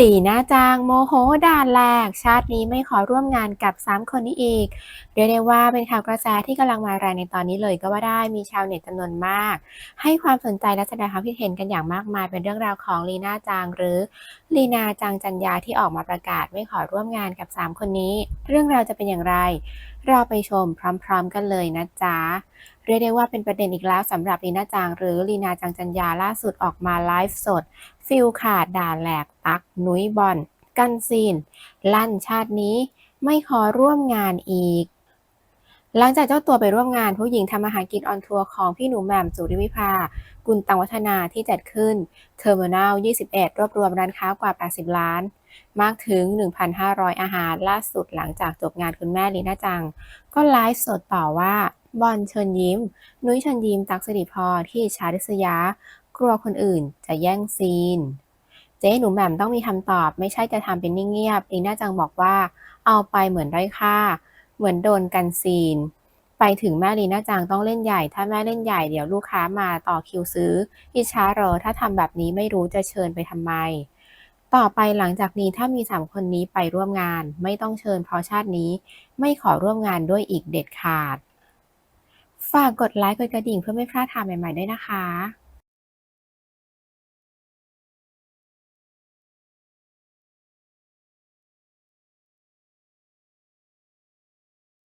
หลีน่าจางโมโหด่านแรก ชาตินี้ไม่ขอร่วมงานกับ 3 คนนี้อีก เรียกได้ว่าเป็นข่าวกระแสที่กำลังมาแรงในตอนนี้เลยก็ว่าได้มีชาวเน็ตจำนวนมาก ให้ความสนใจและแสดงความคิดเห็นกันอย่างมากมายเป็นเรื่องราวของลีน่าจางหรือลีนาจางจัญญาที่ออกมาประกาศไม่ขอร่วมงานกับ 3 คนนี้ เรื่องราวจะเป็นอย่างไร เราไปชมพร้อมๆกันเลยนะจ๊ะเรียกได้ว่าเป็นประเด็นอีกแล้วสำหรับลีนาจางหรือลีนาจังจัญญาล่าสุดออกมาไลฟ์สด ฟิลขาดด่าแหลกตักนุ้ยบอลกันซีน ลั่นชาตินี้ไม่ขอร่วมงานอีก หลังจากเจ้าตัวไปร่วมงานผู้หญิงทำอาหารกินออนทัวร์ของพี่หนูแหม่มสุริวิภา กุลตังวัฒนาที่จัดขึ้นเทอร์มินอล21 รวบรวมร้านค้ากว่า 80 ล้าน มากถึง 1,500 อาหารล่าสุดหลังจากจบงานคุณแม่ลีน่าจัง ก็ไลฟ์สดต่อว่า บอลเชิญยิ้ม นุ้ยเชิญยิ้ม ตักสิริพรที่อิจฉาริษยา กลัวคนอื่นจะแย่งซีน เจ๊หนูแหม่มต้องมีคำตอบไม่ใช่จะทำเป็นนิ่งเงียบลีน่าจังบอกว่า เอาไปเหมือนไร้ค่า เหมือนโดนกันซีน ไปถึงแม่ลีน่าจังต้องเล่นใหญ่ ถ้าแม่เล่นใหญ่เดี๋ยวลูกค้ามาต่อคิวซื้ออิจฉารอถ้าทำแบบนี้ไม่รู้จะเชิญไปทำไม ต่อไปหลังจากนี้ถ้ามีสามคนนี้ไปร่วมงาน ไม่ต้องเชิญเพราะชาตินี้ ไม่ขอร่วมงานด้วยอีกเด็ดขาด ฝากกดไลค์กดกระดิ่งเพื่อไม่พลาดทางใหม่ๆด้วยนะคะ